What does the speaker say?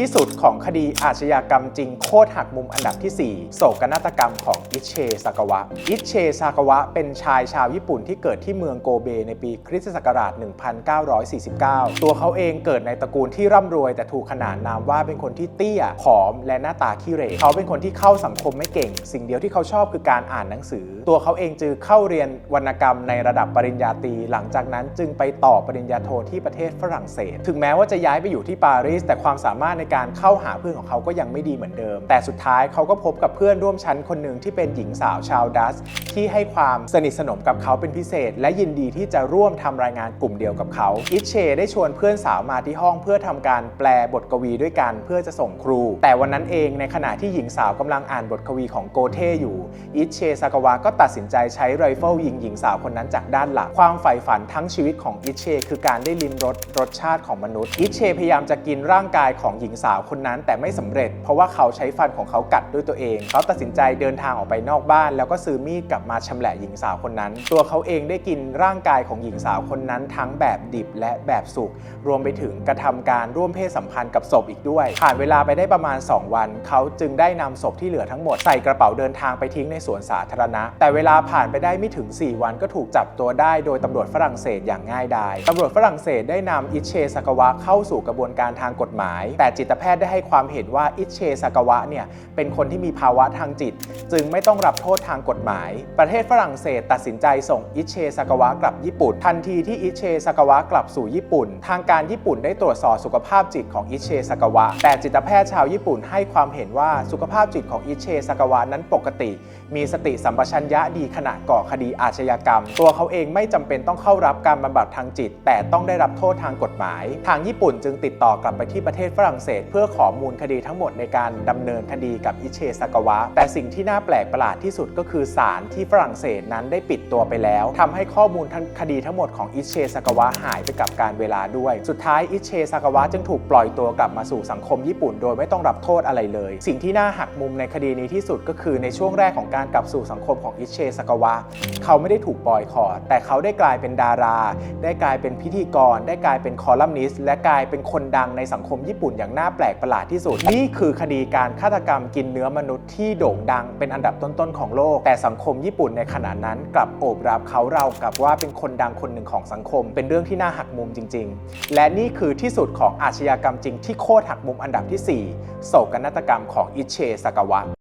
ที่สุดของคดีอาชญากรรมจริงโคตรหักมุมอันดับที่ 4 โศกนาฏกรรมของอิเชซากาวะ อิเชซากาวะ เป็นชายชาวญี่ปุ่นที่เกิดที่เมืองโกเบในปีคริสตศักราช 1949 ตัวเขาเองเกิดในตระกูลที่ร่ำรวย แต่ถูกขนานนามว่าเป็นคนที่เตี้ย ผอม และหน้าตาขี้เหร่ เขาเป็นคนที่เข้าสังคมไม่เก่ง สิ่งเดียวที่เขาชอบคือการอ่านหนังสือ ตัวเขาเองจึงเข้าเรียนวรรณกรรมในระดับปริญญาตรี หลังจากนั้นจึงไปต่อปริญญาโทที่ประเทศฝรั่งเศส ถึงแม้ว่าจะย้ายไปอยู่ที่ปารีสแต่ความสามารถในการเข้าหาเพื่อนของเขาก็ยังไม่ดีเหมือนเดิม แต่สุดท้ายเขาก็พบกับเพื่อนร่วมชั้นคนหนึ่งที่เป็นหญิงสาวชาวดัสที่ให้ความสนิทสนมกับเขาเป็นพิเศษ และยินดีที่จะร่วมทำรายงานกลุ่มเดียวกับเขาอิชเชได้ชวนเพื่อนสาวมาที่ห้องเพื่อทำการแปลบทกวีด้วยกันเพื่อจะส่งครู แต่วันนั้นเองในขณะที่หญิงสาวกำลังอ่านบทกวีของโกเทอยู่อิชเชซากาวะก็ตัดสินใจใช้ไรเฟิลยิงหญิงสาวคนนั้นจากด้านหลังความใฝ่ฝันทั้งชีวิตของอิชเชคือการได้ลิ้มรสรสชาติของมนุษย์อิชเชพยายามจะกินร่างกายของหญิงสาวคนนั้นแต่ไม่สำเร็จ เพราะว่าเขาใช้ฟันของเขากัดด้วยตัวเอง เขาตัดสินใจเดินทางออกไปนอกบ้าน แล้วก็ซื้อมีดกลับมาชำแหละหญิงสาวคนนั้น ตัวเขาเองได้กินร่างกายของหญิงสาวคนนั้น ทั้งแบบดิบและแบบสุกรวมไปถึงกระทำการร่วมเพศสัมพันธ์กับศพอีกด้วย ผ่านเวลาไปได้ประมาณ 2 วัน เขาจึงได้นำศพที่เหลือทั้งหมดใส่กระเป๋าเดินทางไปทิ้งในสวนสาธารณะ แต่เวลาผ่านไปได้ไม่ถึง 4 วันก็ถูกจับตัวได้โดยตำรวจฝรั่งเศสอย่างง่ายดายตำรวจฝรั่งเศสได้นำอิเชซากวะเข้าสู่กระบวนการทางกฎหมายแต่จจิตแพทย์ได้ให้ความเห็นว่าอิเชซากาวะเนี่ยเป็นคนที่มีภาวะทางจิต จึงไม่ต้องรับโทษทางกฎหมาย ประเทศฝรั่งเศสตัดสินใจส่งอิเชซากาวะกลับญี่ปุ่น ทันทีที่อิเชซากาวะกลับสู่ญี่ปุ่น ทางการญี่ปุ่นได้ตรวจสอบสุขภาพจิตของอิเชซากาวะ แต่จิตแพทย์ชาวญี่ปุ่นให้ความเห็นว่าสุขภาพจิตของอิเชซากาวะนั้นปกติ มีสติสัมปชัญญะดีขณะก่อคดีอาชญากรรม ตัวเขาเองไม่จำเป็นต้องเข้ารับการบำบัดทางจิต แต่ต้องได้รับโทษทางกฎหมาย ทางญี่ปุ่นจึงติดต่อกลับไปที่ประเทศฝรั่งเศสเพื่อขอมูลคดีทั้งหมดในการดำเนินคดีกับอิเชซากาวะ แต่สิ่งที่น่าแปลกประหลาดที่สุดก็คือศาลที่ฝรั่งเศสนั้นได้ปิดตัวไปแล้วทำให้ข้อมูลทั้งคดีทั้งหมดของอิเชซากาวะหายไปกับการเวลาด้วย สุดท้ายอิเชซากาวะจึงถูกปล่อยตัวกลับมาสู่สังคมญี่ปุ่น โดยไม่ต้องรับโทษอะไรเลย สิ่งที่น่าหักมุมในคดีนี้ที่สุดก็คือในช่วงแรกของการกลับสู่สังคมของอิเชซากาวะ เขาไม่ได้ถูกปล่อยคอดแต่เขาได้กลายเป็นดารา ได้กลายเป็นพิธีกร ได้กลายเป็นคอลัมนิสต์และกลายเป็นคนดังในสังคมญี่ปุ่นอย่างน่าแปลกประหลาดที่สุด นี่คือคดีการฆาตกรรมกินเนื้อมนุษย์ที่โด่งดังเป็นอันดับต้นๆของโลก แต่สังคมญี่ปุ่นในขณะนั้น กลับโอบรับเขาเรากับว่าเป็นคนดังคนหนึ่งของสังคม เป็นเรื่องที่น่าหักมุมจริง ๆ และนี่คือที่สุดของอาชญากรรมจริงที่โคตรหักมุมอันดับที่ 4 โศกนาฏกรรมของอิเชสากาวะ